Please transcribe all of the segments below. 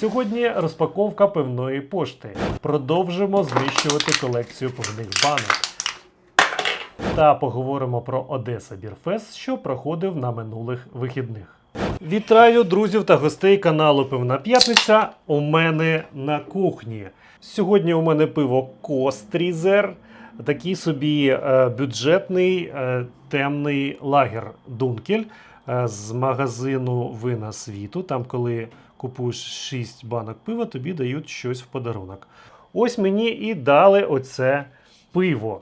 Сьогодні розпаковка пивної пошти. Продовжимо знищувати колекцію пивних банок. Та поговоримо про Одеса Бірфест, що проходив на минулих вихідних. Вітаю друзів та гостей каналу Пивна П'ятниця. У мене на кухні. Сьогодні у мене пиво Кострізер. Такий собі е, бюджетний е, темний лагер Дункель е, з магазину Вина світу. Там, коли купуєш 6 банок пива, тобі дають щось в подарунок. Ось мені і дали оце пиво.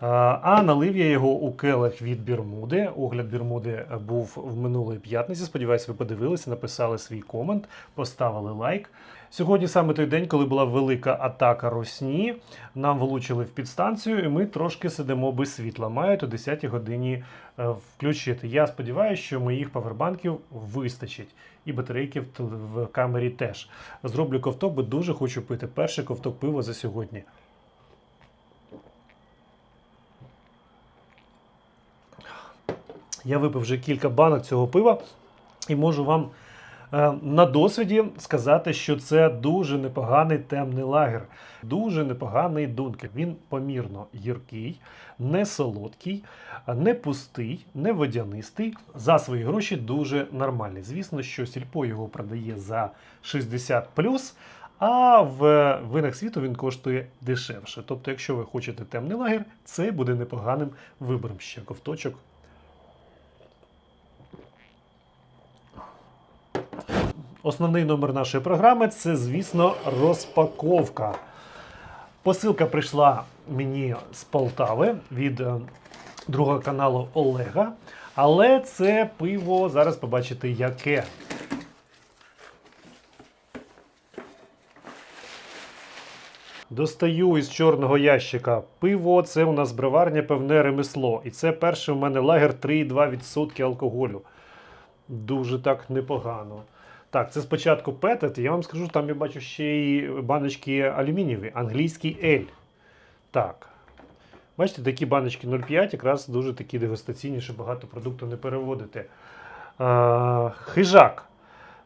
А налив я його у келах від Бірмуди. Огляд Бірмуди був в минулої п'ятниці. Сподіваюсь, ви подивилися, написали свій комент, поставили лайк. Сьогодні саме той день, коли була велика атака Росні. Нам влучили в підстанцію, і ми трошки сидимо без світла. Мають о 10 годині е, включити. Я сподіваюся, що моїх павербанків вистачить. І батарейки в, камері теж. Зроблю ковток, бо дуже хочу пити. Перший ковток пива за сьогодні. Я випив вже кілька банок цього пива і можу вам на досвіді сказати, що це дуже непоганий темний лагер, дуже непоганий дункер. Він помірно гіркий, не солодкий, не пустий, не водянистий. За свої гроші дуже нормальний. Звісно, що сільпо його продає за 60 а в винах світу він коштує дешевше. Тобто, якщо ви хочете темний лагер, це буде непоганим вибором ще ковточок. Основний номер нашої програми це, звісно, розпаковка. Посилка прийшла мені з Полтави від е, другого каналу Олега. Але це пиво зараз побачите яке. Достаю із чорного ящика пиво. Це у нас броварня певне ремесло. І це перший у мене лагер 3,2% алкоголю. Дуже так непогано. Так, це спочатку петет. Я вам скажу, там я бачу ще й баночки алюмінієві, англійський ель. Так. Бачите, такі баночки 0,5 якраз дуже такі дегустаційні, щоб багато продукту не переводити. А, хижак.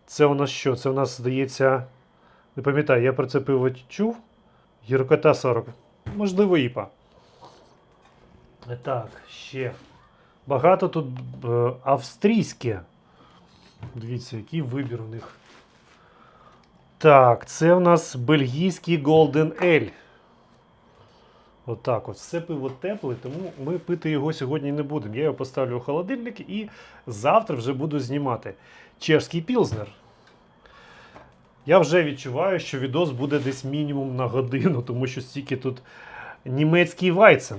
Це у нас що? Це у нас, здається, не пам'ятаю, я про це пиво чув. Гіркота 40. Можливо, іпа. Так, ще. Багато тут е, австрійське. Дивіться, який вибір у них. Так, це у нас бельгійський Golden Ale. Отак от. Все пиво тепле, тому ми пити його сьогодні не будемо. Я його поставлю у холодильник і завтра вже буду знімати. Чешський пілзнер. Я вже відчуваю, що відос буде десь мінімум на годину, тому що стільки тут німецький вайцен.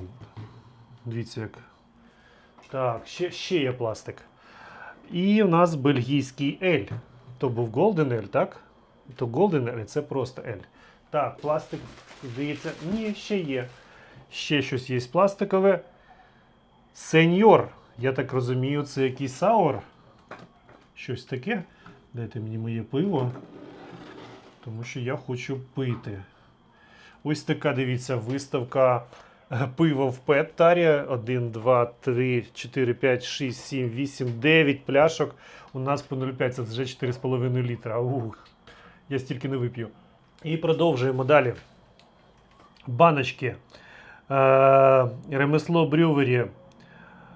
Дивіться як. Так, ще, ще є пластик. І у нас бельгійський Ель. То був Golden L, так? То Golden L, це просто L. Так, пластик, здається, ні, ще є. Ще щось є пластикове. Сеньор. Я так розумію, це якийсь саур. Щось таке. Дайте мені моє пиво. Тому що я хочу пити. Ось така, дивіться, виставка пива в Пет-тарі. 1, 2, 3, 4, 5, 6, 7, 8, 9 пляшок. У нас по 0,5 це вже 4,5 літра. Ух, я стільки не вип'ю. І продовжуємо далі. Баночки. Е, ремесло Брювері.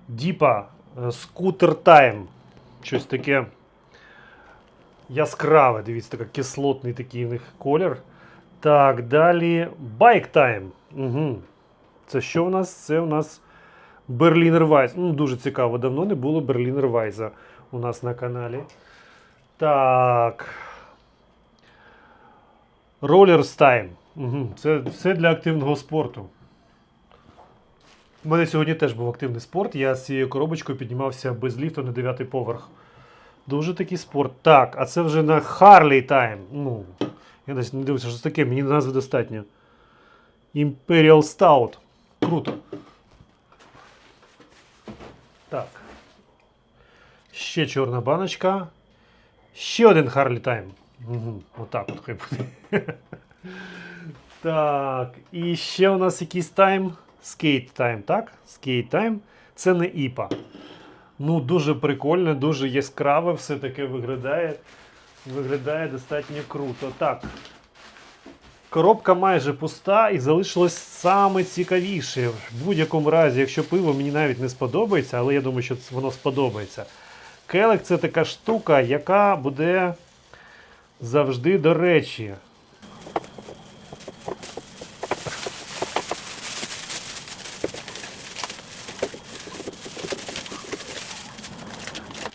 Діпа. е, Скутер Тайм. Щось таке яскраве. Дивіться, така кислотний такий у них колір. Так, далі Bike Time. Угу. Це що у нас? Це у нас Берлінер Вайз. Ну, дуже цікаво, давно не було Берлінер Вайза у нас на каналі. Так. Rollers Time. Угу. Це все для активного спорту. У мене сьогодні теж був активний спорт. Я з цією коробочкою піднімався без ліфту на 9 поверх. Дуже такий спорт. Так, а це вже на Harley Time. Ну, я десь не дивився, що це таке, мені назви достатньо. Imperial Stout. Круто. Так. Ще чорна баночка. Ще один Harley Time. Угу, отак от хай буде. Так, і ще у нас якийсь тайм. Skate Time, так? Skate Time. Це не іпа. Ну, дуже прикольно, дуже яскраве, все таке виглядає. Виглядає достатньо круто. Так. Коробка майже пуста і залишилось саме цікавіше. В будь-якому разі, якщо пиво мені навіть не сподобається, але я думаю, що воно сподобається. Келик це така штука, яка буде завжди до речі.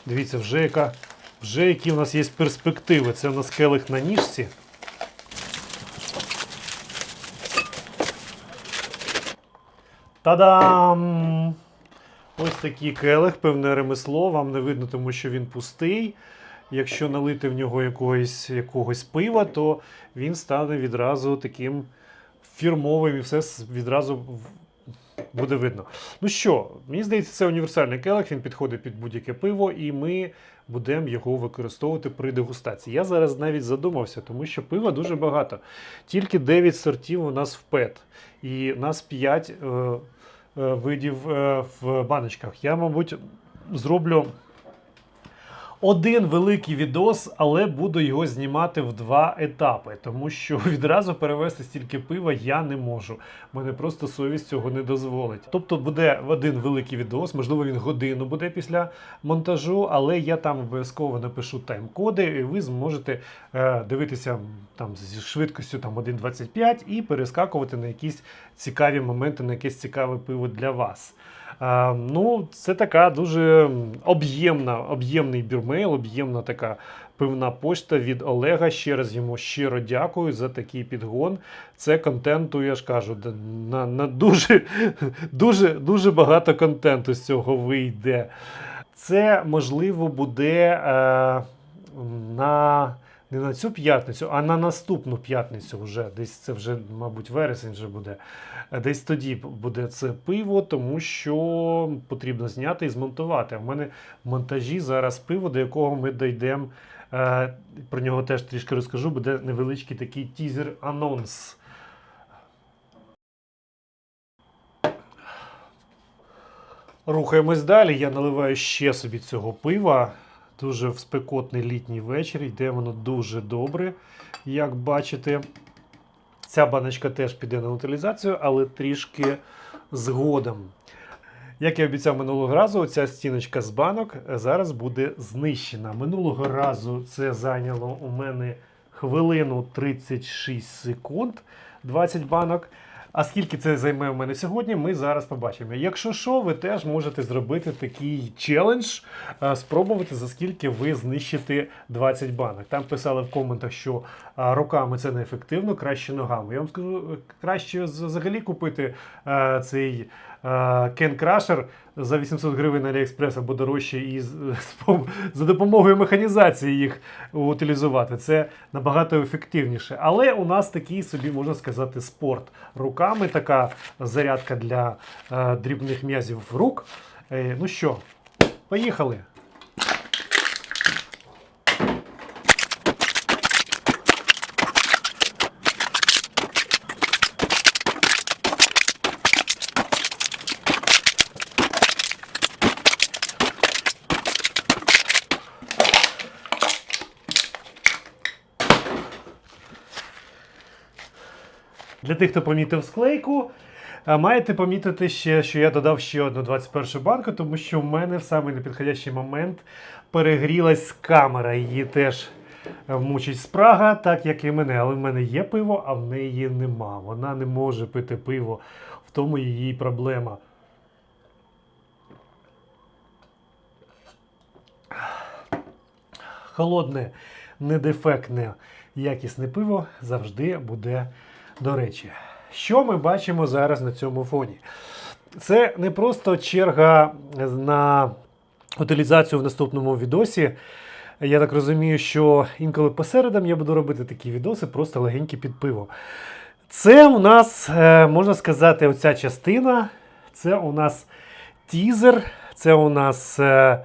Дивіться, вже, яка, вже які в нас є перспективи. Це у нас келих на ніжці. Та-дам! Ось такий келих, певне ремесло. Вам не видно, тому що він пустий. Якщо налити в нього якогось, якогось пива, то він стане відразу таким фірмовим і все відразу буде видно. Ну що, мені здається, це універсальний келих, він підходить під будь-яке пиво, і ми будемо його використовувати при дегустації. Я зараз навіть задумався, тому що пива дуже багато. Тільки 9 сортів у нас в ПЕТ, і нас 5 е, е, видів е, в баночках. Я, мабуть, зроблю один великий відос, але буду його знімати в два етапи, тому що відразу перевести стільки пива я не можу. Мене просто совість цього не дозволить. Тобто буде один великий відос, можливо, він годину буде після монтажу, але я там обов'язково напишу тайм-коди, і ви зможете е, дивитися там зі швидкістю там 1.25 і перескакувати на якісь цікаві моменти, на якесь цікаве пиво для вас. Ну, це така дуже об'ємна, об'ємний бірмейл, об'ємна така пивна почта від Олега. Ще раз йому щиро дякую за такий підгон. Це контенту, я ж кажу, на, на дуже, дуже, дуже багато контенту з цього вийде. Це можливо буде е, на. Не на цю п'ятницю, а на наступну п'ятницю вже. Десь це вже, мабуть, вересень вже буде. Десь тоді буде це пиво, тому що потрібно зняти і змонтувати. В мене в монтажі зараз пиво, до якого ми дійдемо. Е, Про нього теж трішки розкажу, буде невеличкий такий тізер-анонс. Рухаємось далі. Я наливаю ще собі цього пива. Дуже в спекотний літній вечір. Йде воно дуже добре, як бачите. Ця баночка теж піде на утилізацію, але трішки згодом. Як я обіцяв минулого разу, ця стіночка з банок зараз буде знищена. Минулого разу це зайняло у мене хвилину 36 секунд 20 банок. А скільки це займе у мене сьогодні, ми зараз побачимо. Якщо що, ви теж можете зробити такий челендж, е, спробувати за скільки ви знищите 20 банок. Там писали в коментах, що а, руками це неефективно, краще ногами. Я вам скажу, е, краще взагалі купити е, цей Кен Крашер за 800 гривень на Аліекспрес або дорожче і за допомогою механізації їх утилізувати. Це набагато ефективніше. Але у нас такий собі можна сказати спорт. Руками така зарядка для е, дрібних м'язів рук. Е, ну що, поїхали. Для тих, хто помітив склейку, е, маєте помітити ще, що я додав ще одну 21 банку, тому що в мене в самий непідходящий момент перегрілась камера. Її теж е, мучить спрага, так як і мене. Але в мене є пиво, а в неї нема. Вона не може пити пиво. В тому її проблема. Холодне, недефектне, якісне пиво завжди буде до речі. Що ми бачимо зараз на цьому фоні? Це не просто черга на утилізацію в наступному відосі. Я так розумію, що інколи по середам я буду робити такі відоси, просто легенькі під пиво. Це у нас, е, можна сказати, оця частина. Це у нас тізер, це у нас е,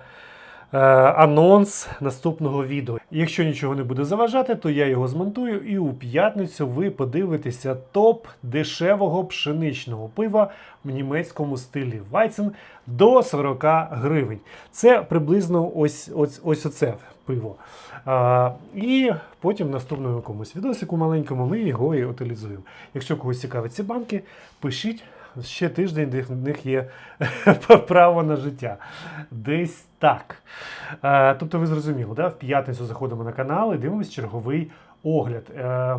анонс наступного відео. Якщо нічого не буде заважати, то я його змонтую, і у п'ятницю ви подивитеся топ дешевого пшеничного пива в німецькому стилі Weizen до 40 гривень. Це приблизно ось, ось, ось оце пиво. А, і потім в наступному якомусь відосику маленькому ми його і утилізуємо. Якщо когось цікавить ці банки, пишіть. Ще тиждень, де в них є право на життя. Десь так. Е, тобто, ви зрозуміли, да? в п'ятницю заходимо на канал і дивимося черговий огляд. Е,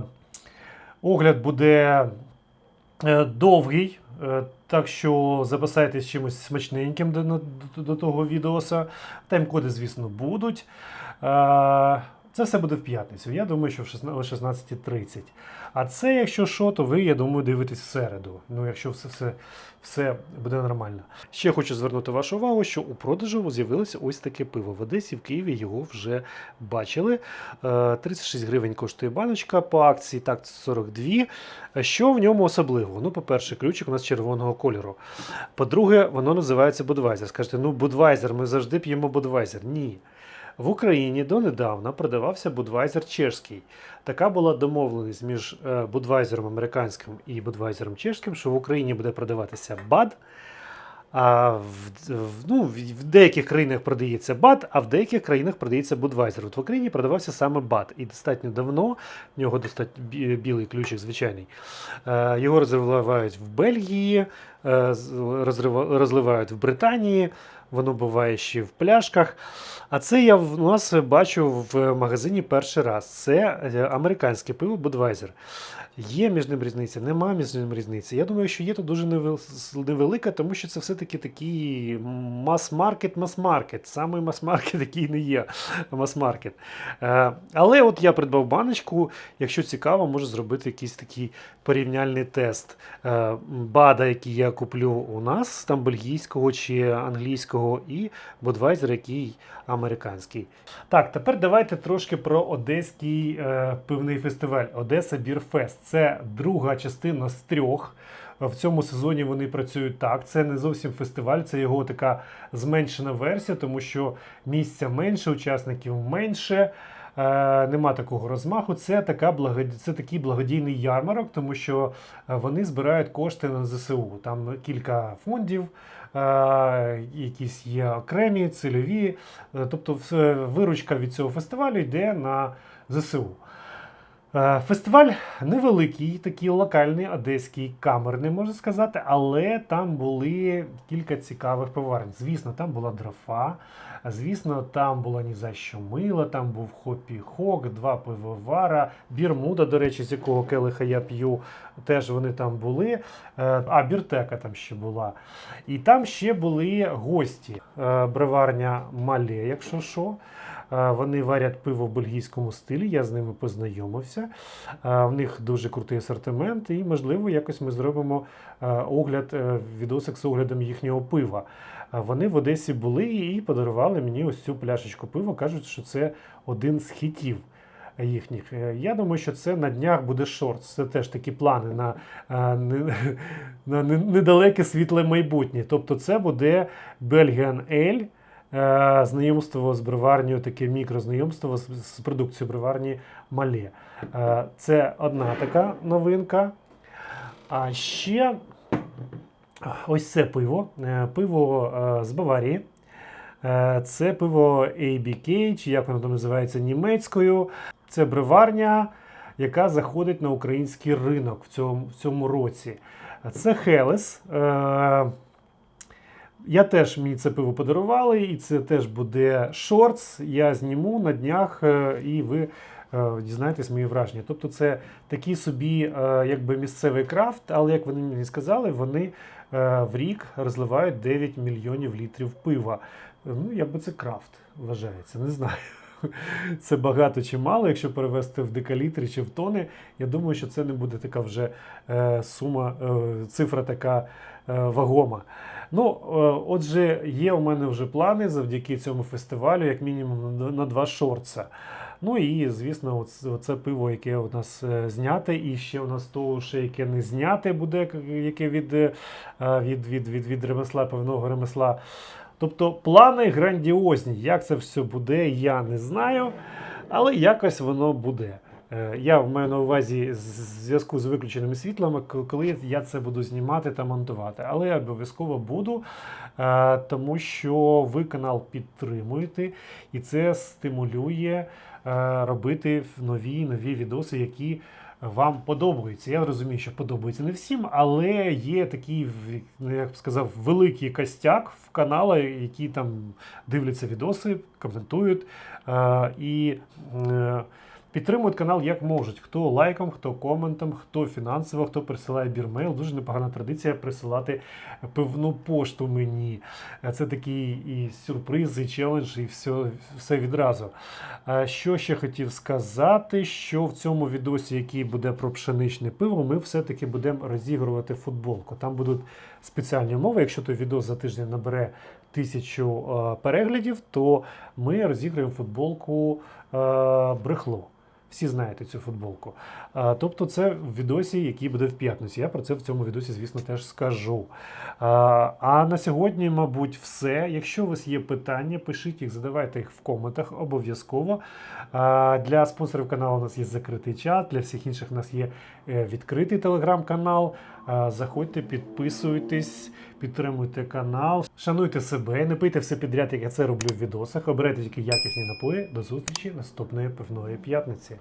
огляд буде е, довгий, е, так що запасайтесь чимось смачненьким до, до, до того відоса. Тайм-коди, звісно, будуть. Е, це все буде в п'ятницю. Я думаю, що в 16 о 16.30. А це, якщо що, то ви, я думаю, дивитесь в середу. Ну, якщо все, все, все буде нормально. Ще хочу звернути вашу увагу, що у продажу з'явилося ось таке пиво. В Одесі, в Києві його вже бачили. Е, 36 гривень коштує баночка по акції, так 42. Що в ньому особливого? Ну, по-перше, ключик у нас червоного кольору. По-друге, воно називається Budweiser. Скажете, ну Budweiser, ми завжди п'ємо Budweiser. Ні. В Україні донедавна продавався Будвайзер чешський. Така була домовленість між е, Будвайзером американським і Будвайзером чешським, що в Україні буде продаватися БАД. А в, ну, в деяких країнах продається БАД, а в деяких країнах продається Будвайзер. От в Україні продавався саме БАД. І достатньо давно, в нього достатньо білий ключик звичайний. Е, Його розливають в Бельгії, е, розливають в Британії, воно буває ще в пляшках. А це я в- нас бачу в магазині перший раз. Це е, американське пиво Budweiser. Є між ним різниця, нема між ним різниці. Я думаю, що є тут дуже невел- невелика, тому що це все-таки такий мас-маркет, мас-маркет. Саме мас-маркет, який не є мас-маркет. Е, Але от я придбав баночку. Якщо цікаво, можу зробити якийсь такий порівняльний тест. Е, Бада, який я куплю у нас, там бельгійського чи англійського, і Budweiser, який американський. Так, тепер давайте трошки про одеський е, пивний фестиваль Одеса Бірфест. Це друга частина з трьох. В цьому сезоні вони працюють так. Це не зовсім фестиваль, це його така зменшена версія, тому що місця менше, учасників менше. Е, нема такого розмаху. Це така благод... це такий благодійний ярмарок, тому що е, вони збирають кошти на ЗСУ. Там кілька фондів, е, якісь є окремі, цільові. Тобто, виручка від цього фестивалю йде на ЗСУ. Е, Фестиваль невеликий, такий локальний, одеський, камерний, можна сказати, але там були кілька цікавих пиварень. Звісно, там була дрофа, звісно, там була ні за що мила, там був хопі хок, два пивовара, бірмуда, до речі, з якого келиха я п'ю, теж вони там були. Е, А, біртека там ще була. І там ще були гості. Е, Бреварня Мале, якщо що. Вони варять пиво в бельгійському стилі, я з ними познайомився. В них дуже крутий асортимент, і, можливо, якось ми зробимо огляд, е, відосик з оглядом їхнього пива. Вони в Одесі були і подарували мені ось цю пляшечку пива. Кажуть, що це один з хітів. Їхніх. Е, Я думаю, що це на днях буде шорт. Це теж такі плани на, на недалеке світле майбутнє. Тобто це буде Belgian Ale, знайомство з броварнею, таке мікрознайомство з, продукцією броварні Мале. Е, Це одна така новинка. А ще ось це пиво. Е, Пиво е, з Баварії. Е, Це пиво ABK, чи як воно там називається німецькою. Це броварня, яка заходить на український ринок в цьому, в цьому році. Це Хелес. Я теж мені це пиво подарували, і це теж буде шортс. Я зніму на днях, е, і ви е, дізнаєтесь мої враження. Тобто, це такий собі, е, якби місцевий крафт, але як вони мені сказали, вони в рік розливають 9 мільйонів літрів пива. Ну, якби це крафт вважається, не знаю. Це багато чи мало, якщо перевести в декалітри чи в тони. Я думаю, що це не буде така вже е, сума, е, цифра така е, вагома. Ну, отже, є у мене вже плани завдяки цьому фестивалю, як мінімум на, два шорца. Ну і, звісно, оце пиво, яке у нас зняте, і ще у нас то, ще яке не зняте буде, яке від, від, від, від, від ремесла, певного ремесла. Тобто плани грандіозні. Як це все буде, я не знаю, але якось воно буде. Е, Я маю на увазі зв'язку з виключеними світлами, коли я це буду знімати та монтувати. Але я обов'язково буду, е, тому що ви канал підтримуєте, і це стимулює е, робити нові нові відоси, які вам подобається. Я розумію, що подобається не всім, але є такий, ну, як б сказав, великий костяк в каналах, які там дивляться відоси, коментують е, і е, підтримують канал як можуть. Хто лайком, хто коментом, хто фінансово, хто присилає бірмейл. Дуже непогана традиція присилати певну пошту мені. Це такий і сюрприз, і челендж, і все, все відразу. Що ще хотів сказати, що в цьому відосі, який буде про пшеничне пиво, ми все-таки будемо розігрувати футболку. Там будуть спеціальні умови. Якщо той відос за тиждень набере тисячу е, переглядів, то ми розіграємо футболку е, брехло. Всі знаєте цю футболку. Тобто, це в відосі, який буде в п'ятницю. Я про це в цьому відосі, звісно, теж скажу. А, на сьогодні, мабуть, все. Якщо у вас є питання, пишіть їх, задавайте їх в коментах обов'язково. Для спонсорів каналу у нас є закритий чат, для всіх інших у нас є е, відкритий телеграм-канал. Заходьте, підписуйтесь, підтримуйте канал, шануйте себе, не пийте все підряд, як я це роблю в відосах. Обирайте тільки якісні напої. До зустрічі наступної пивної п'ятниці.